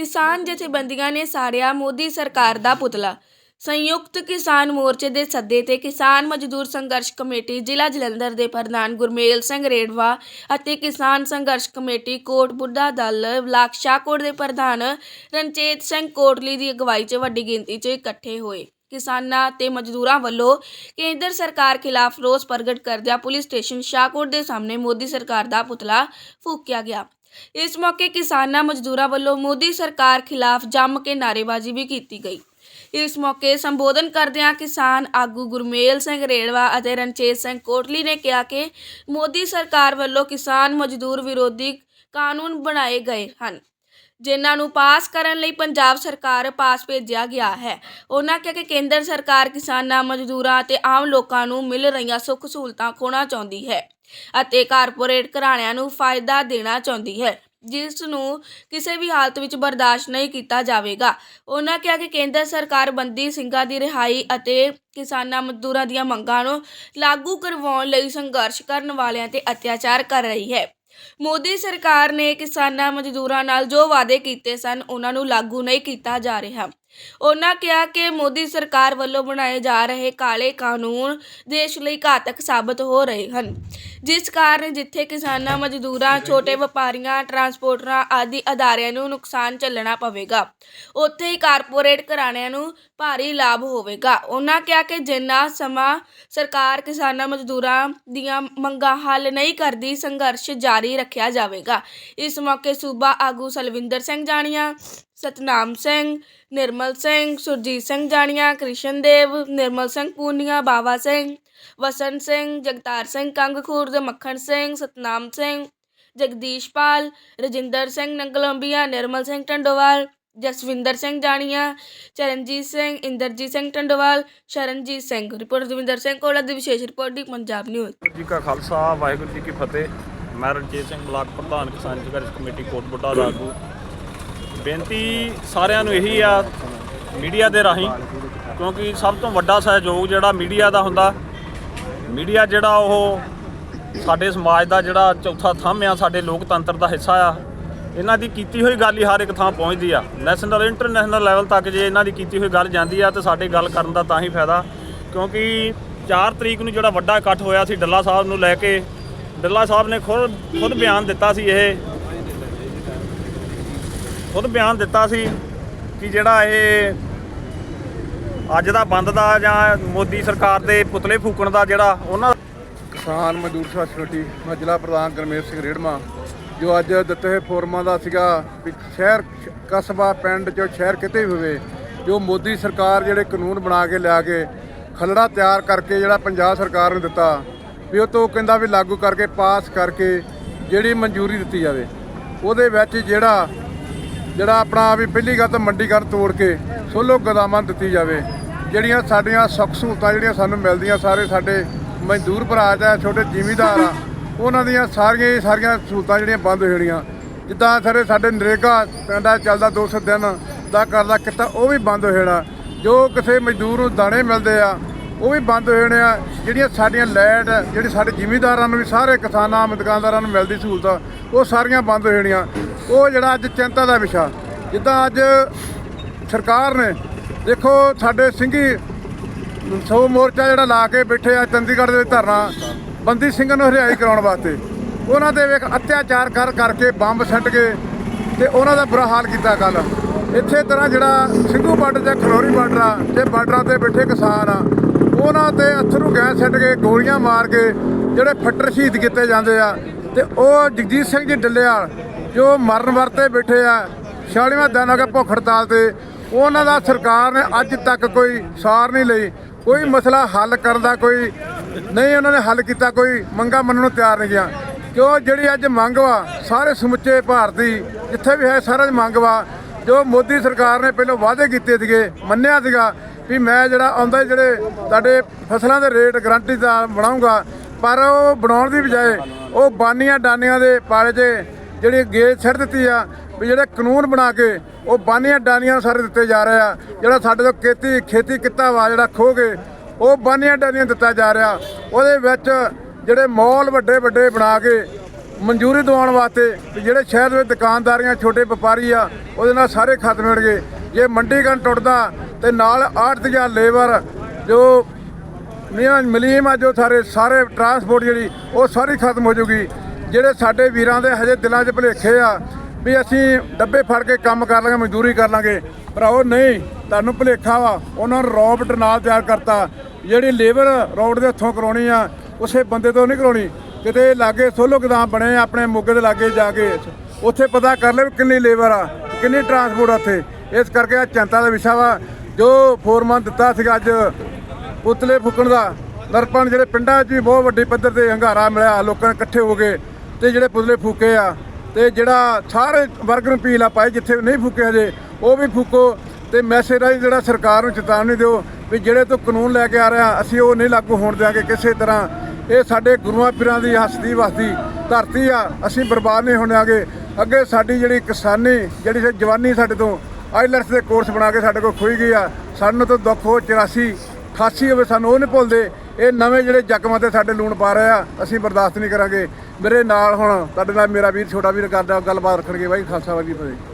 ਕਿਸਾਨ ਜਥੇਬੰਦੀਆਂ ਨੇ ਸਾੜਿਆ ਮੋਦੀ ਸਰਕਾਰ ਦਾ ਪੁਤਲਾ। ਸੰਯੁਕਤ ਕਿਸਾਨ ਮੋਰਚੇ ਦੇ ਸੱਦੇ ਤੇ ਕਿਸਾਨ ਮਜ਼ਦੂਰ ਸੰਘਰਸ਼ ਕਮੇਟੀ ਜ਼ਿਲ੍ਹਾ ਜਲੰਧਰ ਦੇ ਪ੍ਰਧਾਨ ਗੁਰਮੇਲ ਸਿੰਘ ਰੇਡਵਾ ਅਤੇ ਕਿਸਾਨ ਸੰਘਰਸ਼ ਕਮੇਟੀ ਕੋਟ ਬੁੱਢਾ ਦਲ ਬਲਾਕ ਸ਼ਾਹਕੋਟ ਦੇ ਪ੍ਰਧਾਨ ਰਣਚੇਤ ਸਿੰਘ ਕੋਟਲੀ ਦੀ ਅਗਵਾਈ 'ਚ ਵੱਡੀ ਗਿਣਤੀ 'ਚ ਇਕੱਠੇ ਹੋਏ। ਕਿਸਾਨਾਂ ਤੇ ਮਜ਼ਦੂਰਾਂ ਵੱਲੋਂ ਕੇਂਦਰ ਸਰਕਾਰ ਖਿਲਾਫ ਰੋਸ ਪ੍ਰਗਟ ਕਰਦਿਆਂ ਪੁਲਿਸ ਸਟੇਸ਼ਨ ਸ਼ਾਹਕੋਟ ਦੇ ਸਾਹਮਣੇ ਮੋਦੀ ਸਰਕਾਰ ਦਾ ਪੁਤਲਾ ਫੂਕਿਆ ਗਿਆ। ਇਸ ਮੌਕੇ ਕਿਸਾਨਾਂ ਮਜ਼ਦੂਰਾਂ ਵੱਲੋਂ ਮੋਦੀ ਸਰਕਾਰ ਖਿਲਾਫ ਜੰਮ ਕੇ ਨਾਅਰੇਬਾਜ਼ੀ ਵੀ ਕੀਤੀ ਗਈ। ਇਸ ਮੌਕੇ ਸੰਬੋਧਨ ਕਰਦਿਆਂ ਕਿਸਾਨ ਆਗੂ ਗੁਰਮੇਲ ਸਿੰਘ ਰੇੜਵਾ ਅਤੇ ਰਣਚੇਤ ਸਿੰਘ ਕੋਟਲੀ ਨੇ ਕਿਹਾ ਕਿ ਮੋਦੀ ਸਰਕਾਰ ਵੱਲੋਂ ਕਿਸਾਨ ਮਜ਼ਦੂਰ ਵਿਰੋਧੀ ਕਾਨੂੰਨ ਬਣਾਏ ਗਏ ਹਨ, ਜਿਨ੍ਹਾਂ ਨੂੰ ਪਾਸ ਕਰਨ ਲਈ ਪੰਜਾਬ ਸਰਕਾਰ ਪਾਸ ਭੇਜਿਆ ਗਿਆ ਹੈ। ਉਹਨਾਂ ਕਿਹਾ ਕਿ ਕੇਂਦਰ ਸਰਕਾਰ ਕਿਸਾਨਾਂ, ਮਜ਼ਦੂਰਾਂ ਅਤੇ ਆਮ ਲੋਕਾਂ ਨੂੰ ਮਿਲ ਰਹੀਆਂ ਸੁੱਖ ਸਹੂਲਤਾਂ ਖੋਣਾ ਚਾਹੁੰਦੀ ਹੈ। ਅਤੇ ਕਾਰਪੋਰੇਟ ਘਰਾਣਿਆਂ ਨੂੰ ਫਾਇਦਾ ਦੇਣਾ ਚਾਹੁੰਦੀ ਹੈ ਜਿਸ ਨੂੰ ਕਿਸੇ ਵੀ ਹਾਲਤ ਵਿੱਚ ਬਰਦਾਸ਼ਤ ਨਹੀਂ ਕੀਤਾ ਜਾਵੇਗਾ। ਉਹਨਾਂ ਕਿਹਾ ਕਿ ਕੇਂਦਰ ਸਰਕਾਰ ਬੰਦੀ ਸਿੰਘਾਂ ਦੀ ਰਿਹਾਈ ਅਤੇ ਕਿਸਾਨਾਂ ਮਜ਼ਦੂਰਾਂ ਦੀਆਂ ਮੰਗਾਂ ਨੂੰ ਲਾਗੂ ਕਰਵਾਉਣ ਲਈ ਸੰਘਰਸ਼ ਕਰਨ ਵਾਲਿਆਂ ਤੇ ਅਤਿਆਚਾਰ ਕਰ ਰਹੀ ਹੈ। ਮੋਦੀ ਸਰਕਾਰ ਨੇ ਕਿਸਾਨਾਂ ਮਜ਼ਦੂਰਾਂ ਨਾਲ ਜੋ ਵਾਅਦੇ ਕੀਤੇ ਸਨ ਉਹਨਾਂ ਨੂੰ ਲਾਗੂ ਨਹੀਂ ਕੀਤਾ ਜਾ ਰਿਹਾ। ਉਨ੍ਹਾਂ ਕਿਹਾ ਕਿ ਮੋਦੀ ਸਰਕਾਰ ਵੱਲੋਂ ਬਣਾਏ ਜਾ ਰਹੇ ਕਾਲੇ ਕਾਨੂੰਨ ਦੇਸ਼ ਲਈ ਘਾਤਕ ਸਾਬਤ ਹੋ ਰਹੇ ਹਨ। ਜਿਸ ਕਾਰਨ ਜਿੱਥੇ ਕਿਸਾਨਾਂ, ਮਜ਼ਦੂਰਾਂ, ਛੋਟੇ ਵਪਾਰੀਆਂ, ਟਰਾਂਸਪੋਰਟਰਾਂ ਆਦਿ ਅਦਾਰਿਆਂ ਨੂੰ ਨੁਕਸਾਨ ਝੱਲਣਾ ਪਵੇਗਾ, ਉੱਥੇ ਹੀ ਕਾਰਪੋਰੇਟ ਘਰਾਣਿਆਂ ਨੂੰ ਭਾਰੀ ਲਾਭ ਹੋਵੇਗਾ। ਉਹਨਾਂ ਕਿਹਾ ਕਿ ਜਿੰਨਾ ਸਮਾਂ ਸਰਕਾਰ ਕਿਸਾਨਾਂ, ਮਜ਼ਦੂਰਾਂ ਦੀਆਂ ਮੰਗਾਂ ਹੱਲ ਨਹੀਂ ਕਰਦੀ, ਸੰਘਰਸ਼ ਜਾਰੀ ਰੱਖਿਆ ਜਾਵੇਗਾ। ਇਸ ਮੌਕੇ ਸੂਬਾ ਆਗੂ ਸਲਵਿੰਦਰ ਸਿੰਘ ਜਾਣੀਆਂ ਸਤਨਾਮ ਸਿੰਘ, ਨਿਰਮਲ ਸਿੰਘ, ਸੁਰਜੀਤ ਸਿੰਘ ਜਾਣੀਆਂ, ਕ੍ਰਿਸ਼ਨ ਦੇਵ, ਨਿਰਮਲ ਸਿੰਘ ਪੂਨੀਆ, ਬਾਵਾ ਸਿੰਘ ਵਸਨ ਸਿੰਘ, ਜਗਤਾਰ ਸਿੰਘ ਕੰਗ ਖੁਰਦ ਮੱਖਣ ਸਿੰਘ, ਸਤਨਾਮ ਸਿੰਘ, ਜਗਦੀਸ਼ ਪਾਲ, ਰਜਿੰਦਰ ਸਿੰਘ ਨੰਗਲੰਬੀਆ, ਨਿਰਮਲ ਸਿੰਘ ਟੰਡੋਵਾਲ ਜਸਵਿੰਦਰ ਸਿੰਘ ਜਾਣੀਆਂ, ਚਰਨਜੀਤ ਸਿੰਘ, ਇੰਦਰਜੀਤ ਸਿੰਘ ਟੰਡੋਵਾਲ ਸ਼ਰਨਜੀਤ ਸਿੰਘ। ਰਿਪੋਰਟ ਦਵਿੰਦਰ ਸਿੰਘ ਕੋਲਾ ਦੀ ਵਿਸ਼ੇਸ਼ ਰਿਪੋਰਟ ਦੀ ਪੰਜਾਬ ਨਿਊਜ਼। ਜੀ ਕਾ ਖਾਲਸਾ, ਵਾਹਿਗੁਰੂ ਜੀ ਕੀ ਫਤਿਹ। ਮੈਂ ਰਣਜੀਤ ਸਿੰਘ ਬਲਾਕ ਪ੍ਰਧਾਨ ਕਿਸਾਨ ਸੰਘਰਸ਼ ਕਮੇਟੀ ਕੋਟ ਬੁੱਢਾ ਬੇਨਤੀ ਸਾਰਿਆਂ ਨੂੰ ਇਹੀ ਆ ਮੀਡੀਆ ਦੇ ਰਾਹੀਂ, ਕਿਉਂਕਿ ਸਭ ਤੋਂ ਵੱਡਾ ਸਹਿਯੋਗ ਜਿਹੜਾ ਮੀਡੀਆ ਦਾ ਹੁੰਦਾ, ਮੀਡੀਆ ਜਿਹੜਾ ਉਹ ਸਾਡੇ ਸਮਾਜ ਦਾ ਜਿਹੜਾ ਚੌਥਾ ਥੰਮ ਆ, ਸਾਡੇ ਲੋਕਤੰਤਰ ਦਾ ਹਿੱਸਾ ਆ। ਇਹਨਾਂ ਦੀ ਕੀਤੀ ਹੋਈ ਗੱਲ ਹੀ ਹਰ ਇੱਕ ਥਾਂ ਪਹੁੰਚਦੀ ਆ। ਨੈਸ਼ਨਲ ਇੰਟਰਨੈਸ਼ਨਲ ਲੈਵਲ ਤੱਕ ਜੇ ਇਹਨਾਂ ਦੀ ਕੀਤੀ ਹੋਈ ਗੱਲ ਜਾਂਦੀ ਆ, ਤੇ ਸਾਡੇ ਗੱਲ ਕਰਨ ਦਾ ਤਾਂ ਹੀ ਫਾਇਦਾ, ਕਿਉਂਕਿ 4 ਤਰੀਕ ਨੂੰ ਜਿਹੜਾ ਵੱਡਾ ਇਕੱਠ ਹੋਇਆ ਸੀ, ਡੱਲਾ ਸਾਹਿਬ ਨੂੰ ਲੈ ਕੇ, ਡੱਲਾ ਸਾਹਿਬ ਨੇ ਖੁਦ ਖੁਦ ਬਿਆਨ ਦਿੱਤਾ ਸੀ ਇਹ ਖੁਦ ਬਿਆਨ ਦਿੱਤਾ ਸੀ ਕਿ ਜਿਹੜਾ ਇਹ ਅੱਜ ਦਾ ਬੰਦ ਦਾ ਜਾਂ ਮੋਦੀ ਸਰਕਾਰ ਦੇ ਪੁਤਲੇ ਫੂਕਣ ਦਾ ਜਿਹੜਾ ਉਹਨਾਂ ਕਿਸਾਨ ਮਜ਼ਦੂਰ ਸੰਘਰਸ਼ ਕਮੇਟੀ ਮੈਂ ਜ਼ਿਲ੍ਹਾ ਪ੍ਰਧਾਨ ਗਰਮੇਲ ਸਿੰਘ ਰੇੜਮਾ, ਜੋ ਅੱਜ ਦਿੱਤੇ ਹੋਏ ਫੋਰਮਾਂ ਦਾ ਸੀਗਾ ਵੀ ਸ਼ਹਿਰ ਕਸਬਾ ਪਿੰਡ ਚੋਂ ਸ਼ਹਿਰ ਕਿਤੇ ਵੀ ਹੋਵੇ, ਜੋ ਮੋਦੀ ਸਰਕਾਰ ਜਿਹੜੇ ਕਾਨੂੰਨ ਬਣਾ ਕੇ ਲਿਆ ਕੇ ਖਲੜਾ ਤਿਆਰ ਕਰਕੇ ਜਿਹੜਾ ਪੰਜਾਬ ਸਰਕਾਰ ਨੂੰ ਦਿੱਤਾ, ਵੀ ਉਹ ਤੋਂ ਕਹਿੰਦਾ ਵੀ ਲਾਗੂ ਕਰਕੇ ਪਾਸ ਕਰਕੇ ਜਿਹੜੀ ਮਨਜ਼ੂਰੀ ਦਿੱਤੀ ਜਾਵੇ, ਉਹਦੇ ਵਿੱਚ ਜਿਹੜਾ ਜਿਹੜਾ ਆਪਣਾ ਵੀ ਪਹਿਲੀ ਗੱਲ ਤਾਂ ਮੰਡੀਕਰਨ ਤੋੜ ਕੇ ਸੋਲੋ ਗੋਦਾਮਾਂ ਦਿੱਤੀ ਜਾਵੇ। ਜਿਹੜੀਆਂ ਸਾਡੀਆਂ ਸੁੱਖ ਸਹੂਲਤਾਂ ਜਿਹੜੀਆਂ ਸਾਨੂੰ ਮਿਲਦੀਆਂ, ਸਾਰੇ ਸਾਡੇ ਮਜ਼ਦੂਰ ਭਰਾ ਜਾਂ ਛੋਟੇ ਜ਼ਿਮੀਂਦਾਰ ਆ, ਉਹਨਾਂ ਦੀਆਂ ਸਾਰੀਆਂ ਹੀ ਸਾਰੀਆਂ ਸਹੂਲਤਾਂ ਜਿਹੜੀਆਂ ਬੰਦ ਹੋ ਜਾਣੀਆਂ। ਜਿੱਦਾਂ ਸਾਰੇ ਸਾਡੇ ਨਰੇਗਾ ਪਿੰਡਾਂ 'ਚ ਚੱਲਦਾ 200 ਦਿਨ ਦਾ ਕਰਦਾ ਕਿੱਤਾ, ਉਹ ਵੀ ਬੰਦ ਹੋ ਜਾਣਾ। ਜੋ ਕਿਸੇ ਮਜ਼ਦੂਰ ਨੂੰ ਦਾਣੇ ਮਿਲਦੇ ਆ, ਉਹ ਵੀ ਬੰਦ ਹੋ ਜਾਣੇ ਆ। ਜਿਹੜੀਆਂ ਸਾਡੀਆਂ ਲੈਟ ਜਿਹੜੀ ਸਾਡੇ ਜ਼ਿਮੀਂਦਾਰਾਂ ਨੂੰ ਵੀ ਸਾਰੇ ਕਿਸਾਨਾਂ, ਦੁਕਾਨਦਾਰਾਂ ਨੂੰ ਮਿਲਦੀ ਸਹੂਲਤਾਂ, ਉਹ ਸਾਰੀਆਂ ਬੰਦ ਹੋ ਜਾਣੀਆਂ। ਉਹ ਜਿਹੜਾ ਅੱਜ ਚਿੰਤਾ ਦਾ ਵਿਸ਼ਾ, ਜਿੱਦਾਂ ਅੱਜ ਸਰਕਾਰ ਨੇ, ਦੇਖੋ ਸਾਡੇ ਸਿੰਘੀ ਸੋ ਮੋਰਚਾ ਜਿਹੜਾ ਲਾ ਕੇ ਬੈਠੇ ਆ ਚੰਡੀਗੜ੍ਹ ਦੇ ਵਿੱਚ ਧਰਨਾ, ਬੰਦੀ ਸਿੰਘਾਂ ਨੂੰ ਹਰਿਆਈ ਕਰਾਉਣ ਵਾਸਤੇ, ਉਹਨਾਂ ਦੇ ਵੇਖ ਅਤਿਆਚਾਰ ਕਰ ਕਰਕੇ ਬੰਬ ਛੱਡ ਕੇ ਤੇ ਉਹਨਾਂ ਦਾ ਬੁਰਾ ਹਾਲ ਕੀਤਾ ਕੱਲ ਇੱਥੇ ਤਰ੍ਹਾਂ ਜਿਹੜਾ ਸਿੰਘੂ ਬਾਰਡਰ ਤੇ ਖਲੋਰੀ ਬਾਰਡਰ ਆ ਤੇ ਬਾਰਡਰਾਂ ਤੇ ਬੈਠੇ ਕਿਸਾਨ ਆ, ਉਹਨਾਂ ਤੇ ਅਥਰੂ ਗੈਸ ਛੱਡ ਕੇ ਗੋਲੀਆਂ ਮਾਰ ਕੇ ਜਿਹੜੇ ਫੱਟਰ ਸ਼ਹੀਦ ਕੀਤੇ ਜਾਂਦੇ ਆ, ਤੇ ਉਹ ਜਗਜੀਤ ਸਿੰਘ ਜੀ ਡੱਲੇਵਾਲ ਜੋ ਮਰਨ ਵਰਤੇ ਬੈਠੇ ਆ 46ਵਾਂ ਦਿਨ ਹੋ ਗਿਆ ਭੁੱਖ ਹੜਤਾਲ ਤੇ, ਉਹਨਾਂ ਦਾ ਸਰਕਾਰ ਨੇ ਅੱਜ ਤੱਕ ਕੋਈ ਸਾਰ ਨਹੀਂ ਲਈ, ਕੋਈ ਮਸਲਾ ਹੱਲ ਕਰਨ ਦਾ ਕੋਈ, ਨਹੀਂ ਉਹਨਾਂ ਨੇ ਹੱਲ ਕੀਤਾ, ਕੋਈ ਮੰਗਾ ਮੰਨਣ ਨੂੰ ਤਿਆਰ ਨਹੀਂ ਗਿਆ। ਕਿਉਂ ਜਿਹੜੀ ਅੱਜ ਮੰਗ ਵਾ, ਸਾਰੇ ਸਮੁੱਚੇ ਭਾਰਤੀ ਜਿੱਥੇ ਵੀ ਹੈ ਸਾਰਾ ਦੀ ਮੰਗ ਵਾ, ਜੋ ਮੋਦੀ ਸਰਕਾਰ ਨੇ ਪਹਿਲਾਂ ਵਾਅਦੇ ਕੀਤੇ ਸੀਗੇ, ਮੰਨਿਆ ਸੀਗਾ ਵੀ ਮੈਂ ਜਿਹੜਾ ਆਉਂਦਾ ਜਿਹੜੇ ਤੁਹਾਡੇ ਫਸਲਾਂ ਦੇ ਰੇਟ ਗਰੰਟੀ ਦਾ ਬਣਾਉਂਗਾ, ਪਰ ਉਹ ਬਣਾਉਣ ਦੀ ਬਜਾਏ ਉਹ ਬਾਨੀਆਂ ਡਾਨੀਆਂ ਦੇ ਪਾਲੇ 'ਚ ਜਿਹੜੀ ਗੇਜ ਛੱਡ ਦਿੱਤੀ ਆ, ਵੀ ਜਿਹੜੇ ਕਾਨੂੰਨ ਬਣਾ ਕੇ ਉਹ ਬਾਨੀਆਂ ਡਾਨੀਆਂ ਸਾਰੇ ਦਿੱਤੇ ਜਾ ਰਹੇ ਆ, ਜਿਹੜਾ ਸਾਡੇ ਤੋਂ ਖੇਤੀ ਖੇਤੀ ਕਿੱਤਾ ਵਾ ਜਿਹੜਾ ਖੋ ਕੇ, ਉਹ ਬਾਨੀਆਂ ਡਾਨੀਆਂ ਦਿੱਤਾ ਜਾ ਰਿਹਾ। ਉਹਦੇ ਵਿੱਚ ਜਿਹੜੇ ਮੌਲ ਵੱਡੇ ਵੱਡੇ ਬਣਾ ਕੇ ਮਨਜ਼ੂਰੀ ਦਿਵਾਉਣ ਵਾਸਤੇ ਵੀ ਜਿਹੜੇ ਸ਼ਹਿਰ ਦੇ ਵਿੱਚ ਦੁਕਾਨਦਾਰੀਆਂ, ਛੋਟੇ ਵਪਾਰੀ ਆ, ਉਹਦੇ ਨਾਲ ਸਾਰੇ ਖਤਮ ਹੋਣਗੇ ਜੇ ਮੰਡੀਕਰਨ ਟੁੱਟਦਾ ਤੇ ਨਾਲ ਆੜਤ ਜਾਂ ਲੇਬਰ ਜੋ ਨਿਯਮ ਮਲੀਮ ਆ ਜੋ ਸਾਰੇ ਸਾਰੇ ਟਰਾਂਸਪੋਰਟ ਜਿਹੜੀ, ਉਹ ਸਾਰੀ ਖਤਮ ਹੋ ਜੂਗੀ। ਜਿਹੜੇ ਸਾਡੇ ਵੀਰਾਂ ਦੇ ਹਜੇ ਦਿਲਾਂ 'ਚ ਭੁਲੇਖੇ ਆ ਵੀ ਅਸੀਂ ਡੱਬੇ ਫੜ ਕੇ ਕੰਮ ਕਰ ਲਾਂਗੇ, ਮਜ਼ਦੂਰੀ ਕਰ ਲਾਂਗੇ। ਪਰ ਉਹ ਨਹੀਂ, ਤੁਹਾਨੂੰ ਭੁਲੇਖਾ ਵਾ, ਉਹਨਾਂ ਨੂੰ ਰੋਬਟ ਨਾਲ ਤਿਆਰ ਕਰਤਾ। ਜਿਹੜੀ ਲੇਬਰ ਰੋਬਟ ਦੇ ਹੱਥੋਂ ਕਰਾਉਣੀ ਆ, ਉਸੇ ਬੰਦੇ ਤੋਂ ਨਹੀਂ ਕਰਾਉਣੀ। ਕਿਤੇ ਲਾਗੇ ਸੋਲੋ ਗਦਾਮ ਬਣੇ ਆਪਣੇ ਮੋਗੇ ਦੇ ਲਾਗੇ ਜਾ ਕੇ। ਉੱਥੇ ਪਤਾ ਕਰ ਲੈ ਵੀ ਕਿੰਨੀ ਲੇਬਰ ਆ, ਕਿੰਨੀ ਟਰਾਂਸਪੋਰਟ ਆ ਉੱਥੇ। ਇਸ ਕਰਕੇ ਆ ਚਿੰਤਾ ਦਾ ਵਿਸ਼ਾ ਵਾ। ਜੋ ਫੋਰਮਨ ਦਿੱਤਾ ਸੀਗਾ ਅੱਜ ਪੁਤਲੇ ਫੁੱਕਣ ਦਾ, ਨਰਪਣ ਜਿਹੜੇ ਪਿੰਡਾਂ 'ਚ ਵੀ ਬਹੁਤ ਵੱਡੀ ਪੱਧਰ ਤੇ ਹੰਗਾਰਾ ਮਿਲਿਆ, ਲੋਕਾਂ ਨੇ ਇਕੱਠੇ ਹੋ ਗਏ ਤੇ ਜਿਹੜੇ ਪੁਤਲੇ ਫੂਕੇ ਆ, ਤੇ ਜਿਹੜਾ ਸਾਰੇ ਵਰਗ ਨੂੰ ਅਪੀਲ ਆ ਪਾਏ ਜਿੱਥੇ ਨਹੀਂ ਫੂਕੇ ਹਜੇ, ਉਹ ਵੀ ਫੂਕੋ ਤੇ ਮੈਸੇਜ ਰਾਹੀਂ ਜਿਹੜਾ ਸਰਕਾਰ ਨੂੰ ਚੇਤਾਵਨੀ ਦਿਓ ਵੀ ਜਿਹੜੇ ਤੋਂ ਕਾਨੂੰਨ ਲੈ ਕੇ ਆ ਰਿਹਾ, ਅਸੀਂ ਉਹ ਨਹੀਂ ਲਾਗੂ ਹੋਣ ਦਿਆਂਗੇ ਕਿਸੇ ਤਰ੍ਹਾਂ। ਇਹ ਸਾਡੇ ਗੁਰੂਆਂ ਪੀਰਾਂ ਦੀ ਹਸਤੀ ਵਸਦੀ ਧਰਤੀ ਆ, ਅਸੀਂ ਬਰਬਾਦ ਨਹੀਂ ਹੋਣ ਦਿਆਂਗੇ। ਅੱਗੇ ਸਾਡੀ ਜਿਹੜੀ ਕਿਸਾਨੀ, ਜਿਹੜੀ ਜਵਾਨੀ ਸਾਡੇ ਤੋਂ, ਆਈਲੈਟਸ ਦੇ ਕੋਰਸ ਬਣਾ ਕੇ ਸਾਡੇ ਕੋਲ ਖੋਈ ਗਈ ਆ, ਸਾਨੂੰ ਤਾਂ ਦੁੱਖ ਹੋ 84 88 ਹੋਵੇ ਸਾਨੂੰ ਉਹ ਨਹੀਂ ਭੁੱਲਦੇ। ਇਹ ਨਵੇਂ ਜਿਹੜੇ ਜ਼ਖਮਾਂ ਤੇ ਸਾਡੇ ਲੂਣ ਪਾ ਰਹੇ ਆ, ਅਸੀਂ ਬਰਦਾਸ਼ਤ ਨਹੀਂ ਕਰਾਂਗੇ। ਮੇਰੇ ਨਾਲ ਹੁਣ ਤੁਹਾਡੇ ਨਾਲ ਮੇਰਾ ਵੀਰ, ਛੋਟਾ ਵੀਰ ਕਰਦਾ, ਗੱਲਬਾਤ ਰੱਖਣਗੇ ਬਾਈ, ਖਾਲਸਾ ਵਾਲੀ ਫਤਿਹ।